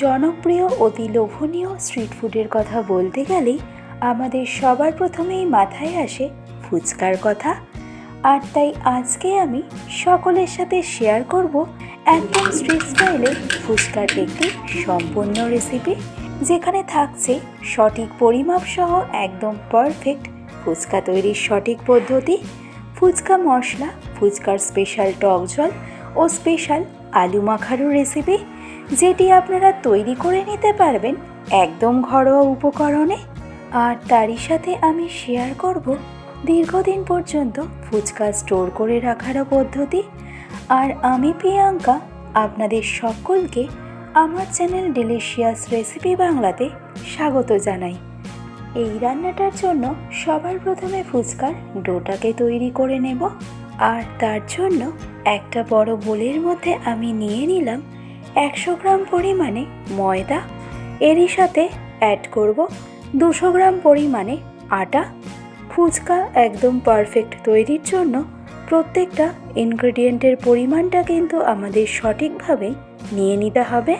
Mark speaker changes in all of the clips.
Speaker 1: জনপ্রিয়, অতি লোভনীয় স্ট্রিট ফুডের কথা বলতে গেলেই আমাদের সবার প্রথমেই মাথায় আসে ফুচকার কথা। আর তাই আজকে আমি সকলের সাথে শেয়ার করব একদম স্ট্রিট স্টাইলে ফুচকার একটি সম্পূর্ণ রেসিপি যেখানে থাকছে সঠিক পরিমাপ সহ একদম পারফেক্ট ফুচকা তৈরির সঠিক পদ্ধতি, ফুচকা মশলা, ফুচকার স্পেশাল টক জল ও স্পেশাল আলু মাখারও রেসিপি যেটি আপনারা তৈরি করে নিতে পারবেন একদম ঘরোয়া উপকরণে। আর তারই সাথে আমি শেয়ার করব দীর্ঘদিন পর্যন্ত ফুচকা স্টোর করে রাখারও পদ্ধতি। আর আমি প্রিয়াঙ্কা, আপনাদের সকলকে আমার চ্যানেল ডেলিশিয়াস রেসিপি বাংলাতে স্বাগত জানাই। এই রান্নাটার জন্য সবার প্রথমে ফুচকার ডোটাকে তৈরি করে নেব। আর তার জন্য একটা বড় বোলের মধ্যে আমি নিয়ে নিলাম একশো গ্রাম পরিমাণে ময়দা। এরই সাথে অ্যাড করব দুশো গ্রাম পরিমাণে আটা। ফুচকা একদম পারফেক্ট তৈরির জন্য প্রত্যেকটা ইনগ্রেডিয়েন্টের পরিমাণটা কিন্তু আমাদের সঠিকভাবে নিয়ে নিতে হবে।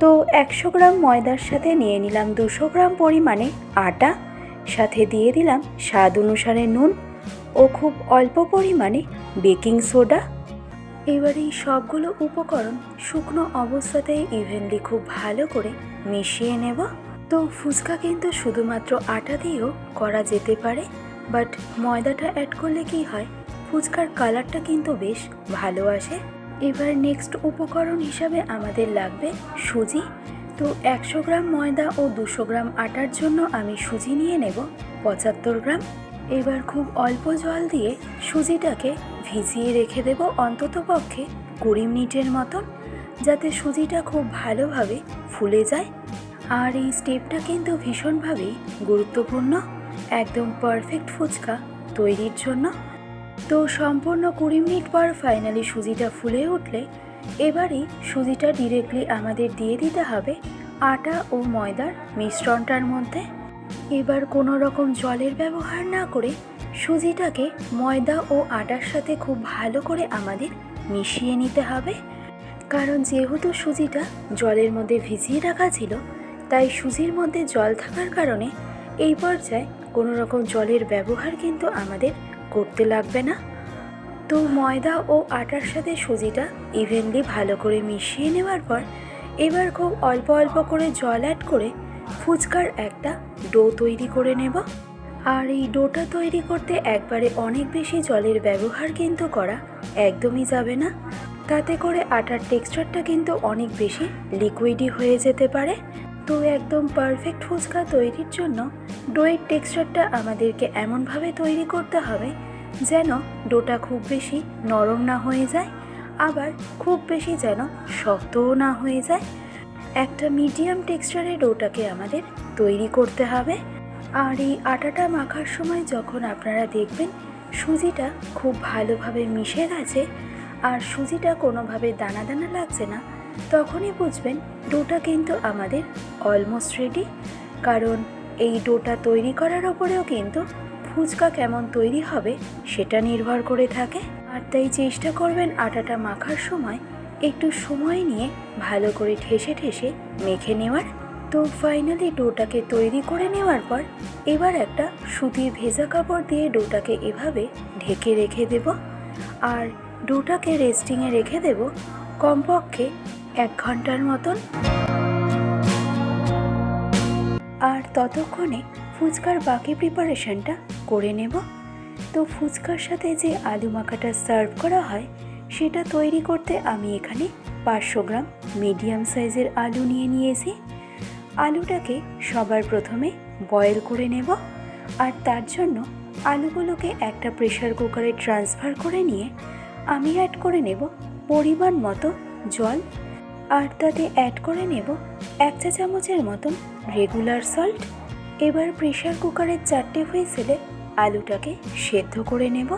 Speaker 1: তো একশো গ্রাম ময়দার সাথে নিয়ে নিলাম দুশো গ্রাম পরিমাণে আটা। সাথে দিয়ে দিলাম স্বাদ অনুসারে নুন ও খুব অল্প পরিমাণে বেকিং সোডা। এবার এই সবগুলো উপকরণ শুকনো অবস্থাতেই ইভেনলি খুব ভালো করে মিশিয়ে নেব। তো ফুচকা কিন্তু শুধুমাত্র আটা দিয়েও করা যেতে পারে বাট ময়দাটা অ্যাড করলে কি হয়, ফুচকার কালারটা কিন্তু বেশ ভালো আসে। এবার নেক্সট উপকরণ হিসাবে আমাদের লাগবে সুজি। তো একশো গ্রাম ময়দা ও দুশো গ্রাম আটার জন্য আমি সুজি নিয়ে নেব পঁচাত্তর গ্রাম। এবার খুব অল্প জল দিয়ে সুজিটাকে ভিজিয়ে রেখে দেব অন্তত পক্ষে কুড়ি মিনিটের মতন, যাতে সুজিটা খুব ভালোভাবে ফুলে যায়। আর এই স্টেপটা কিন্তু ভীষণভাবেই গুরুত্বপূর্ণ, একদম পারফেক্ট ফুচকা তৈরির জন্য। তো সম্পূর্ণ কুড়ি মিনিট পর ফাইনালি সুজিটা ফুলে উঠলে, এবারই সুজিটা ডিরেক্টলি আমাদের দিয়ে দিতে হবে আটা ও ময়দার মিশ্রণটার মধ্যে। এবার কোনো রকম জলের ব্যবহার না করে সুজিটাকে ময়দা ও আটার সাথে খুব ভালো করে আমাদের মিশিয়ে নিতে হবে। কারণ যেহেতু সুজিটা জলের মধ্যে ভিজিয়ে রাখা ছিল, তাই সুজির মধ্যে জল থাকার কারণে এই পর্যায়ে কোনো রকম জলের ব্যবহার কিন্তু আমাদের করতে লাগবে না। তো ময়দা ও আটার সাথে সুজিটা ইভেনলি ভালো করে মিশিয়ে নেওয়ার পর এবার খুব অল্প অল্প করে জল অ্যাড করে ফুচকার একটা ডো তৈরি করে নেব। আর এই ডোটা তৈরি করতে একবারে অনেক বেশি জলের ব্যবহার কিন্তু করা একদমই যাবে না। তাতে করে আটার টেক্সচারটা কিন্তু অনেক বেশি লিকুইডই হয়ে যেতে পারে। তো একদম পারফেক্ট ফুচকা তৈরির জন্য ডোয়ের টেক্সচারটা আমাদেরকে এমনভাবে তৈরি করতে হবে যেন ডোটা খুব বেশি নরম না হয়ে যায়, আবার খুব বেশি যেন শক্তও না হয়ে যায়। একটা মিডিয়াম টেক্সচারের ডোটাকে আমাদের তৈরি করতে হবে। আর এই আটাটা মাখার সময় যখন আপনারা দেখবেন সুজিটা খুব ভালোভাবে মিশে গেছে আর সুজিটা কোনোভাবে দানা দানা লাগছে না, তখনই বুঝবেন ডোটা কিন্তু আমাদের অলমোস্ট রেডি কারণ এই ডোটা তৈরি করার ওপরেও কিন্তু ফুচকা কেমন তৈরি হবে সেটা নির্ভর করে থাকে। আর তাই চেষ্টা করবেন আটাটা মাখার সময় একটু সময় নিয়ে ভালো করে ঠেসে ঠেসে মেখে নেওয়ার তো ফাইনালি ডোটাকে তৈরি করে নেওয়ার পর এবার একটা সুতির ভেজা কাপড় দিয়ে ডোটাকে এভাবে ঢেকে রেখে দেব। আর ডোটাকে রেস্টিংয়ে রেখে দেব কমপক্ষে এক ঘণ্টার মতন। আর ততক্ষণে ফুচকার বাকি প্রিপারেশনটা করে নেব। তো ফুচকার সাথে যে আলু মাখাটা সার্ভ করা হয় সেটা তৈরি করতে আমি এখানে পাঁচশো গ্রাম মিডিয়াম সাইজের আলু নিয়ে নিয়েছি। আলুটাকে সবার প্রথমে বয়েল করে নেব আর তার জন্য আলুগুলোকে একটা প্রেশার কুকারে ট্রান্সফার করে নিয়ে আমি অ্যাড করে নেব পরিমাণ মতো জল আর তাতে অ্যাড করে নেব এক চা চামচের মতন রেগুলার সল্ট এবার প্রেশার কুকারের চারটে হুইসেলে আলুটাকে সেদ্ধ করে নেব।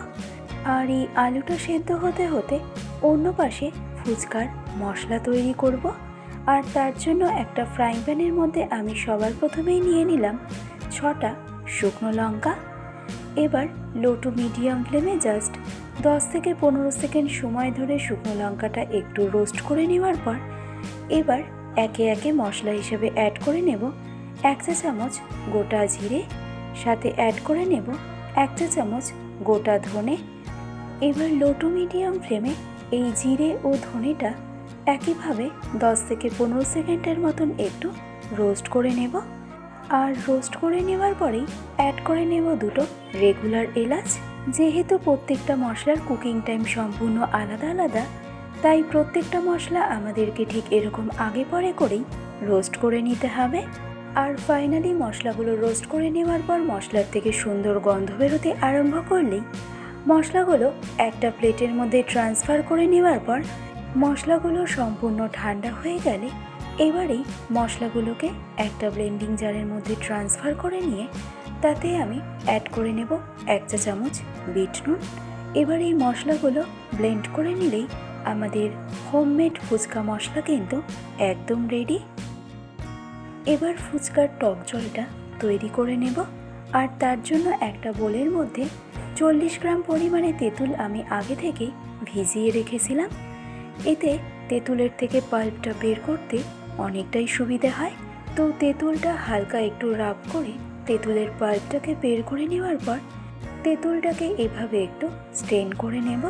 Speaker 1: আর এই আলুটা সেদ্ধ হতে হতে অন্য পাশে ফুচকার মশলা তৈরি করব। আর তার জন্য একটা ফ্রাইং প্যানের মধ্যে আমি সবার প্রথমেই নিয়ে নিলাম ছটা শুকনো লঙ্কা। এবার লো টু মিডিয়াম ফ্লেমে জাস্ট দশ থেকে পনেরো সেকেন্ড সময় ধরে শুকনো লঙ্কাটা একটু রোস্ট করে নেওয়ার পর এবার একে একে মশলা হিসেবে অ্যাড করে নেব এক চা চামচ গোটা জিরে, সাথে অ্যাড করে নেব এক চা চামচ গোটা ধনে এবার লো টু মিডিয়াম ফ্লেমে এই জিরে ও ধনেটা একইভাবে দশ থেকে পনেরো সেকেন্ডের মতন একটু রোস্ট করে নেব। আর রোস্ট করে নেওয়ার পরেই অ্যাড করে নেব দুটো রেগুলার এলাচ। যেহেতু প্রত্যেকটা মশলার কুকিং টাইম সম্পূর্ণ আলাদা আলাদা, তাই প্রত্যেকটা মশলা আমাদেরকে ঠিক এরকম আগে পরে করেই রোস্ট করে নিতে হবে। আর ফাইনালি মশলাগুলো রোস্ট করে নেওয়ার পর মশলার থেকে সুন্দর গন্ধ বেরোতে আরম্ভ করলেই মশলাগুলো একটা প্লেটের মধ্যে ট্রান্সফার করে নেওয়ার পর মশলাগুলো সম্পূর্ণ ঠান্ডা হয়ে গেলে এবারেই মশলাগুলোকে একটা ব্লেন্ডিং জারের মধ্যে ট্রান্সফার করে নিয়ে তাতে আমি অ্যাড করে নেব এক চা চামচ বিট নুন। এবার এই মশলাগুলো ব্লেন্ড করে নিলেই আমাদের হোমমেড ফুচকা মশলা কিন্তু একদম রেডি এবার ফুচকার টক জলটা তৈরি করে নেব। আর তার জন্য একটা বোলের মধ্যে চল্লিশ গ্রাম পরিমাণে তেঁতুল আমি আগে থেকেই ভিজিয়ে রেখেছিলাম। এতে তেঁতুলের থেকে পাল্পটা বের করতে অনেকটাই সুবিধে হয়। তো তেঁতুলটা হালকা একটু রাব করে তেঁতুলের পাল্পটাকে বের করে নেওয়ার পর তেঁতুলটাকে এভাবে একটু স্টেন করে নেব।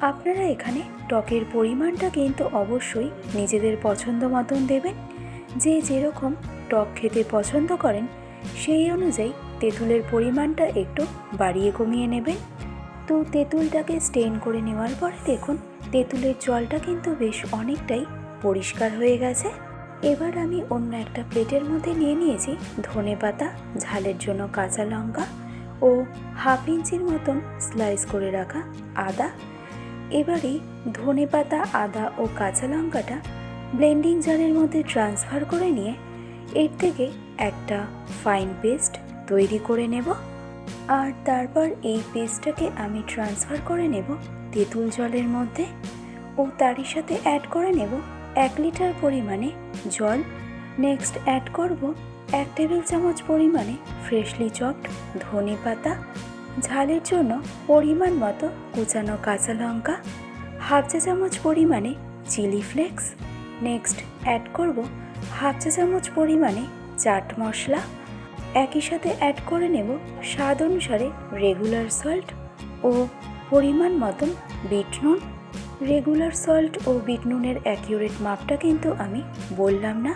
Speaker 1: আপনারা এখানে টকের পরিমাণটা কিন্তু অবশ্যই নিজেদের পছন্দ মতন দেবেন। যে যেরকম টক খেতে পছন্দ করেন, সেই অনুযায়ী তেঁতুলের পরিমাণটা একটু বাড়িয়ে কমিয়ে নেবেন তো তেঁতুলটাকে স্টেন করে নেওয়ার পরে দেখুন, তেঁতুলের জলটা কিন্তু বেশ অনেকটাই পরিষ্কার হয়ে গেছে। এবার আমি অন্য একটা প্লেটের মধ্যে নিয়ে নিয়েছি ধনে পাতা, ঝালের জন্য কাঁচা লঙ্কা ও হাফ ইঞ্চির মতন স্লাইস করে রাখা আদা। এবারে ধনে পাতা, আদা ও কাঁচা লঙ্কাটা ব্লেন্ডিং জারের মধ্যে ট্রান্সফার করে নিয়ে এর থেকে একটা ফাইন পেস্ট তৈরি করে নেব আর তারপর এই পেস্টটাকে আমি ট্রান্সফার করে নেব তেঁতুল জলের মধ্যে ও তারই সাথে অ্যাড করে নেব এক লিটার পরিমাণে জল। নেক্সট অ্যাড করব এক টেবিল চামচ পরিমাণে ফ্রেশলি চপড ধনে পাতা। ঝালের জন্য পরিমাণ মতো কুচানো কাঁচা লঙ্কা। হাফ চা চামচ পরিমাণে চিলি ফ্লেক্স। নেক্সট অ্যাড করব হাফ চা চামচ পরিমাণে চাট মশলা। একই সাথে অ্যাড করে নেব স্বাদ অনুসারে রেগুলার সল্ট ও পরিমাণ মতন বিট নুন রেগুলার সল্ট ও বিট নুনের অ্যাকিউরেট মাপটা কিন্তু আমি বললাম না।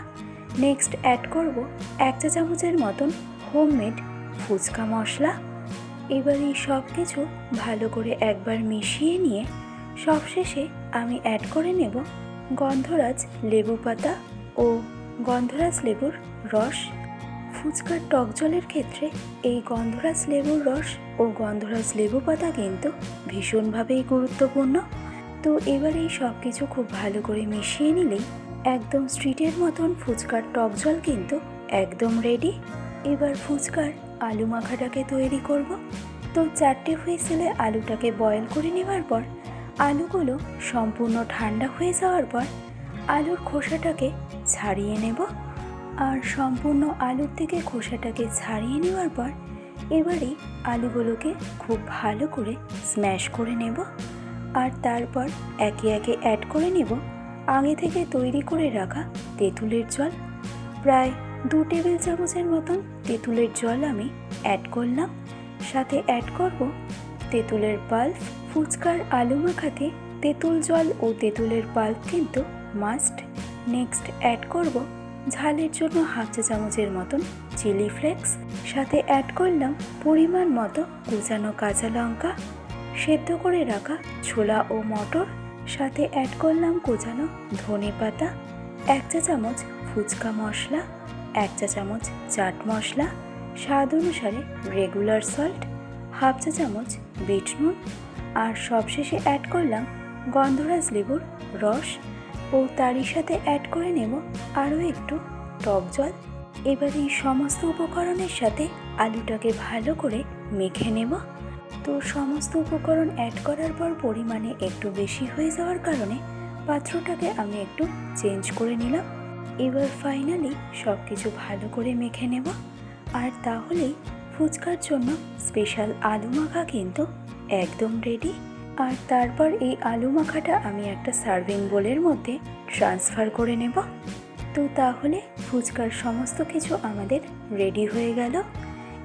Speaker 1: নেক্সট অ্যাড করব এক চা চামচের মতন হোমমেড ফুচকা মশলা। এবার এই সব কিছু ভালো করে একবার মিশিয়ে নিয়ে সবশেষে আমি অ্যাড করে নেব গন্ধরাজ লেবু পাতা ও গন্ধরাজ লেবুর রস। ফুচকার টক জলের ক্ষেত্রে এই গন্ধরাজ লেবুর রস ও গন্ধরাজ লেবু পাতা কিন্তু ভীষণভাবেই গুরুত্বপূর্ণ। তো এবার এই সব কিছু খুব ভালো করে মিশিয়ে নিলেই একদম স্ট্রিটের মতন ফুচকার টক জল কিন্তু একদম রেডি এবার ফুচকার আলু মাখাটাকে তৈরি করব। তো চারটে হুইসেলে আলুটাকে বয়েল করে নেওয়ার পর আলুগুলো সম্পূর্ণ ঠান্ডা হয়ে যাওয়ার পর আলুর খোসাটাকে ছাড়িয়ে নেব। আর সম্পূর্ণ আলুর থেকে খোসাটাকে ছাড়িয়ে নেওয়ার পর এবারে আলুগুলোকে খুব ভালো করে স্ম্যাশ করে নেব। আর তারপর একে একে অ্যাড করে নেব। আগে থেকে তৈরি করে রাখা তেঁতুলের জল। প্রায় দু টেবিল চামচের মতন তেঁতুলের জল আমি অ্যাড করলাম। সাথে অ্যাড করব তেঁতুলের পাল্প, ফুচকার আলু মাখাতে তেঁতুল জল ও তেঁতুলের পাল্প কিন্তু মাস্ট নেক্সট অ্যাড করব ঝালের জন্য হাফ চা চামচের মতন চিলি ফ্লেক্স, সাথে অ্যাড করলাম পরিমাণ মতো কুচানো কাঁচা লঙ্কা, সেদ্ধ করে রাখা ছোলা ও মটর, সাথে অ্যাড করলাম কুচানো ধনে পাতা, এক চা চামচ ফুচকা মশলা, এক চা চামচ চাট মশলা, স্বাদ অনুসারে রেগুলার সল্ট হাফ চা চামচ বিট নুন, আর সবশেষে অ্যাড করলাম গন্ধরাজ লেবুর রস ও তারই সাথে অ্যাড করে নেব আরও একটু টক জল। এবার এই সমস্ত উপকরণের সাথে আলুটাকে ভালো করে মেখে নেব। তো সমস্ত উপকরণ অ্যাড করার পর পরিমাণে একটু বেশি হয়ে যাওয়ার কারণে পাত্রটাকে আমি একটু চেঞ্জ করে নিলাম। এবার ফাইনালি সব কিছু ভালো করে মেখে নেব। আর তাহলেই ফুচকার জন্য স্পেশাল আলু মাখা কিন্তু একদম রেডি আর তারপর এই আলু মাখাটা আমি একটা সার্ভিং বোলের মধ্যে ট্রান্সফার করে নেব। তো তাহলে ফুচকার সমস্ত কিছু আমাদের রেডি হয়ে গেল।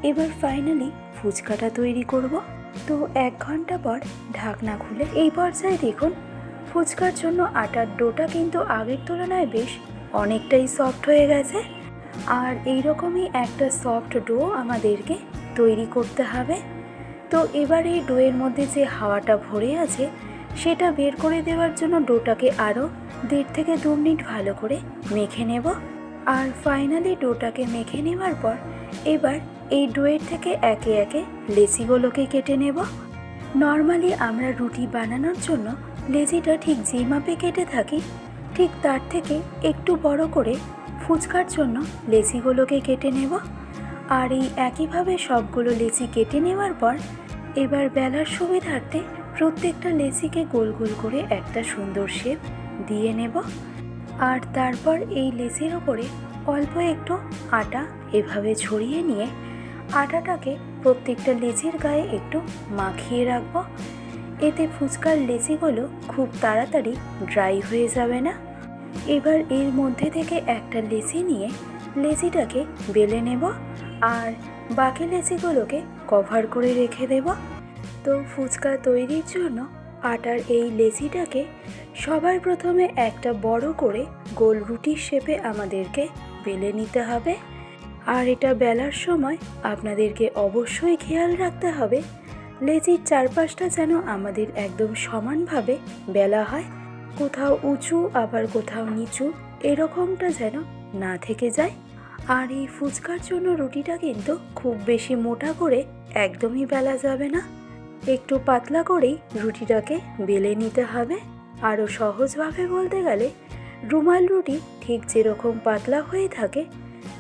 Speaker 1: এবার ফাইনালি ফুচকাটা তৈরি করব। তো এক ঘণ্টা পর ঢাকনা খুলে এই পর্যায়ে দেখুন, ফুচকার জন্য আটার ডোটা কিন্তু আগের তুলনায় বেশ অনেকটাই সফট হয়ে গেছে। আর এই রকমই একটা সফট ডো আমাদেরকে তৈরি করতে হবে। তো এবার এই ডোয়ের মধ্যে যে হাওয়াটা ভরে আছে, সেটা বের করে দেওয়ার জন্য ডোটাকে আরও দেড় থেকে দু মিনিট ভালো করে মেখে নেব। আর ফাইনালি ডোটাকে মেখে নেওয়ার পর এবার এই ডোয়ের থেকে একে একে লেচিগুলোকে কেটে নেব। নর্মালি আমরা রুটি বানানোর জন্য লেচিটা ঠিক যে মাপে কেটে থাকি, ঠিক তার থেকে একটু বড় করে ফুচকার জন্য লেচিগুলোকে কেটে নেব। আর এই একইভাবে সবগুলো লেচি কেটে নেওয়ার পর এবার বেলার সুবিধার্থে প্রত্যেকটা লেচিকে গোল গোল করে একটা সুন্দর শেপ দিয়ে নেব। আর তারপর এই লেচির ওপরে অল্প একটু আটা এভাবে ছড়িয়ে নিয়ে আটাটাকে প্রত্যেকটা লেচির গায়ে একটু মাখিয়ে রাখব। এতে ফুচকার লেচিগুলো খুব তাড়াতাড়ি ড্রাই হয়ে যাবে না। এবার এর মধ্যে থেকে একটা লেচি নিয়ে লেচিটাকে বেলে নেব। আর বাকি লেচিগুলোকে কভার করে রেখে দেব। তো ফুচকা তৈরির জন্য আটার এই লেচিটাকে সবার প্রথমে একটা বড় করে গোল রুটির শেপে আমাদেরকে বেলে নিতে হবে। আর এটা বেলার সময় আপনাদেরকে অবশ্যই খেয়াল রাখতে হবে, লেচির চারপাশটা যেন আমাদের একদম সমানভাবে বেলা হয়। কোথাও উঁচু আবার কোথাও নিচু, এরকমটা যেন না থেকে যায়। আর এই ফুচকার জন্য রুটিটা কিন্তু খুব বেশি মোটা করে একদমই বেলা যাবে না। একটু পাতলা করেই রুটিটাকে বেলে নিতে হবে। আরও সহজভাবে বলতে গেলে রুমাল রুটি ঠিক যেরকম পাতলা হয়ে থাকে,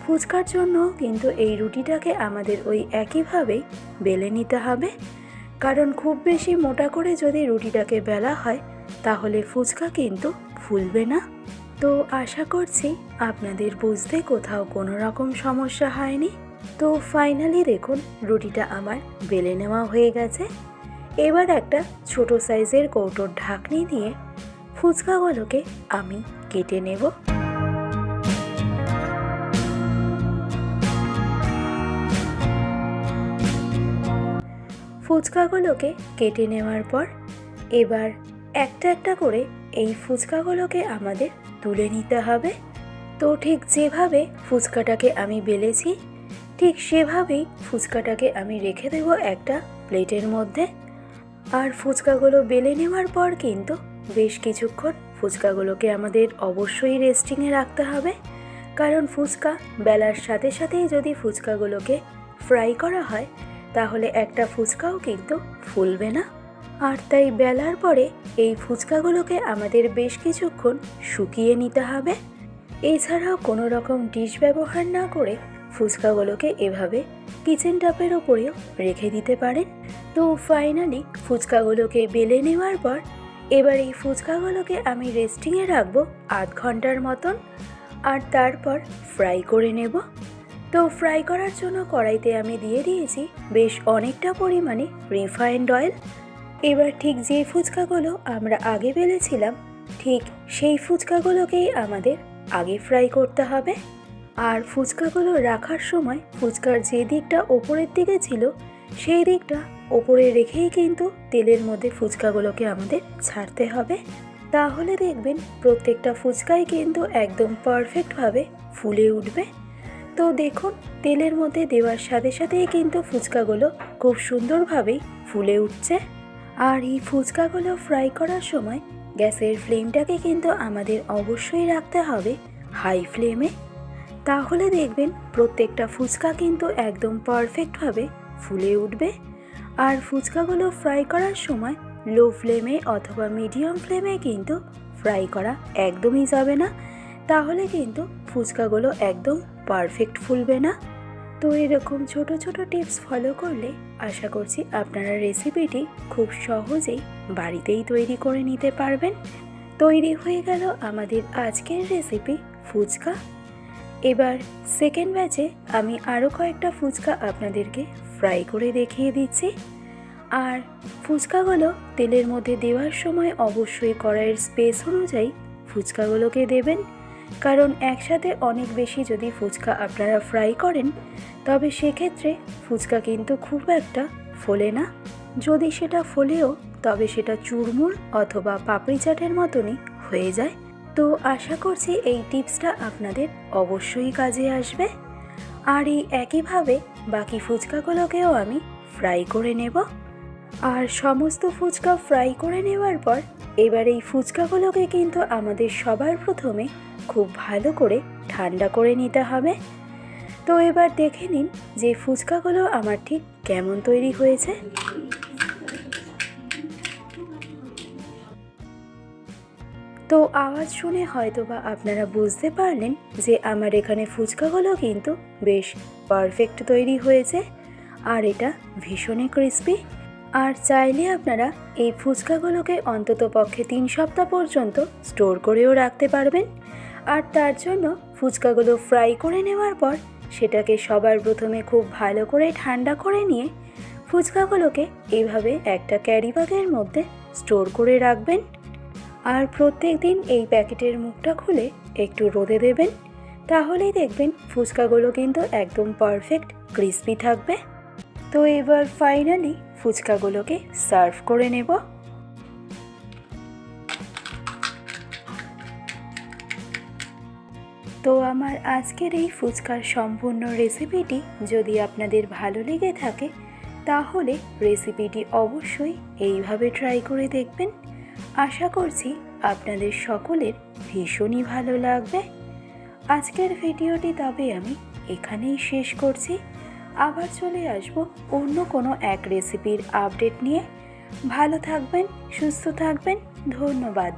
Speaker 1: ফুচকার জন্য কিন্তু এই রুটিটাকে আমাদের ওই একইভাবেই বেলে নিতে হবে। কারণ খুব বেশি মোটা করে যদি রুটিটাকে বেলা হয়, তাহলে ফুচকা কিন্তু ফুলবে না। তো আশা করছি আপনাদের বুঝতে কোথাও কোনো রকম সমস্যা হয়নি। তো ফাইনালি দেখুন, রুটিটা আমার বেলে নেওয়া হয়ে গেছে। এবার একটা ছোট সাইজের কৌটোর ঢাকনি দিয়ে ফুচকাগুলোকে আমি কেটে নেব। ফুচকাগুলোকে কেটে নেওয়ার পর এবার একটা একটা করে এই ফুচকাগুলোকে আমাদের তুলে নিতে হবে। তো ঠিক যেভাবে ফুচকাটাকে আমি বেলেছি, ঠিক সেভাবেই ফুচকাটাকে আমি রেখে দেব একটা প্লেটের মধ্যে। আর ফুচকাগুলো বেলে নেওয়ার পর কিন্তু বেশ কিছুক্ষণ ফুচকাগুলোকে আমাদের অবশ্যই রেস্টিংয়ে রাখতে হবে। কারণ ফুচকা বেলার সাথে সাথেই যদি ফুচকাগুলোকে ফ্রাই করা হয়, তাহলে একটা ফুচকাও কিন্তু ফুলবে না। আর তাই বেলার পরে এই ফুচকাগুলোকে আমাদের বেশ কিছুক্ষণ শুকিয়ে নিতে হবে। এছাড়াও কোনো রকম ডিশ ব্যবহার না করে ফুচকাগুলোকে এভাবে কিচেন টাপের ওপরেও রেখে দিতে পারেন। তো ফাইনালি ফুচকাগুলোকে বেলে নেওয়ার পর এবার এই ফুচকাগুলোকে আমি রেস্টিংয়ে রাখব আধ ঘণ্টার মতন। আর তারপর ফ্রাই করে নেব। তো ফ্রাই করার জন্য কড়াইতে আমি দিয়ে দিয়েছি বেশ অনেকটা পরিমাণে রিফাইন্ড অয়েল এবার ঠিক যে ফুচকাগুলো আমরা আগে বেলেছিলাম, ঠিক সেই ফুচকাগুলোকেই আমাদের আগে ফ্রাই করতে হবে। আর ফুচকাগুলো রাখার সময় ফুচকার যে দিকটা ওপরের দিকে ছিল, সেই দিকটা ওপরে রেখেই কিন্তু তেলের মধ্যে ফুচকাগুলোকে আমাদের ছাড়তে হবে। তাহলে দেখবেন প্রত্যেকটা ফুচকাই কিন্তু একদম পারফেক্টভাবে ফুলে উঠবে। তো দেখুন, তেলের মধ্যে দেওয়ার সাথে সাথেই কিন্তু ফুচকাগুলো খুব সুন্দরভাবেই ফুলে উঠছে। আর এই ফুচকাগুলো ফ্রাই করার সময় গ্যাসের ফ্লেমটাকে কিন্তু আমাদের অবশ্যই রাখতে হবে হাই ফ্লেমে তাহলে দেখবেন প্রত্যেকটা ফুচকা কিন্তু একদম পারফেক্টভাবে ফুলে উঠবে। আর ফুচকাগুলো ফ্রাই করার সময় লো ফ্লেমে অথবা মিডিয়াম ফ্লেমে কিন্তু ফ্রাই করা একদমই যাবে না। তাহলে কিন্তু ফুচকাগুলো একদম পারফেক্ট ফুলবে না। তো এরকম ছোট ছোট টিপস ফলো করলে আশা করছি আপনারা রেসিপিটি খুব সহজেই বাড়িতেই তৈরি করে নিতে পারবেন। তৈরি হয়ে গেল আমাদের আজকের রেসিপি ফুচকা। এবার সেকেন্ড ব্যাচে আমি আরও কয়েকটা ফুচকা আপনাদেরকে ফ্রাই করে দেখিয়ে দিচ্ছি। আর ফুচকাগুলো তেলের মধ্যে দেওয়ার সময় অবশ্যই কড়াইয়ের স্পেস অনুযায়ী ফুচকাগুলোকে দেবেন। কারণ একসাথে অনেক বেশি যদি ফুচকা আপনারা ফ্রাই করেন, তবে সেক্ষেত্রে ফুচকা কিন্তু খুব একটা ফোলে না। যদি সেটা ফোলেও, তবে সেটা চুরমুর অথবা পাপড়ি চাটের মতনই হয়ে যায়। তো আশা করছি এই টিপসটা আপনাদের অবশ্যই কাজে আসবে। আর এই একইভাবে বাকি ফুচকাগুলোকেও আমি ফ্রাই করে নেব। আর সমস্ত ফুচকা ফ্রাই করে নেওয়ার পর, এবার এই ফুচকাগুলোকে কিন্তু আমাদের সবার প্রথমে খুব ভালো করে ঠান্ডা করে নিতে হবে। তো এবার দেখে নিন যে ফুচকাগুলো আমার ঠিক কেমন তৈরি হয়েছে। তো আওয়াজ শুনে হয়তো বা আপনারা বুঝতে পারলেন যে আমার এখানে ফুচকাগুলো কিন্তু বেশ পারফেক্ট তৈরি হয়েছে। আর এটা ভীষণই ক্রিস্পি। আর চাইলে আপনারা এই ফুচকাগুলোকে অন্তত পক্ষে তিন সপ্তাহ পর্যন্ত স্টোর করেও রাখতে পারবেন। আর তার জন্য ফুচকাগুলো ফ্রাই করে নেওয়ার পর সেটাকে সবার প্রথমে খুব ভালো করে ঠান্ডা করে নিয়ে ফুচকাগুলোকে এইভাবে একটা ক্যারি ব্যাগের মধ্যে স্টোর করে রাখবেন। আর প্রত্যেক দিন এই প্যাকেটের মুখটা খুলে একটু রোদে দেবেন। তাহলেই দেখবেন ফুচকাগুলো কিন্তু একদম পারফেক্ট ক্রিস্পি থাকবে। তো এবার ফাইনালি ফুচকাগুলোকে সার্ভ করে নেব। তো আমার আজকের এই ফুচকার সম্পূর্ণ রেসিপিটি যদি আপনাদের ভালো লেগে থাকে, তাহলে রেসিপিটি অবশ্যই এইভাবে ট্রাই করে দেখবেন। আশা করছি আপনাদের সকলের ভীষণই ভালো লাগবে। আজকের ভিডিওটি তবে আমি এখানেই শেষ করছি। আবার চলে আসব অন্য কোনো এক রেসিপির আপডেট নিয়ে। ভালো থাকবেন, সুস্থ থাকবেন, ধন্যবাদ।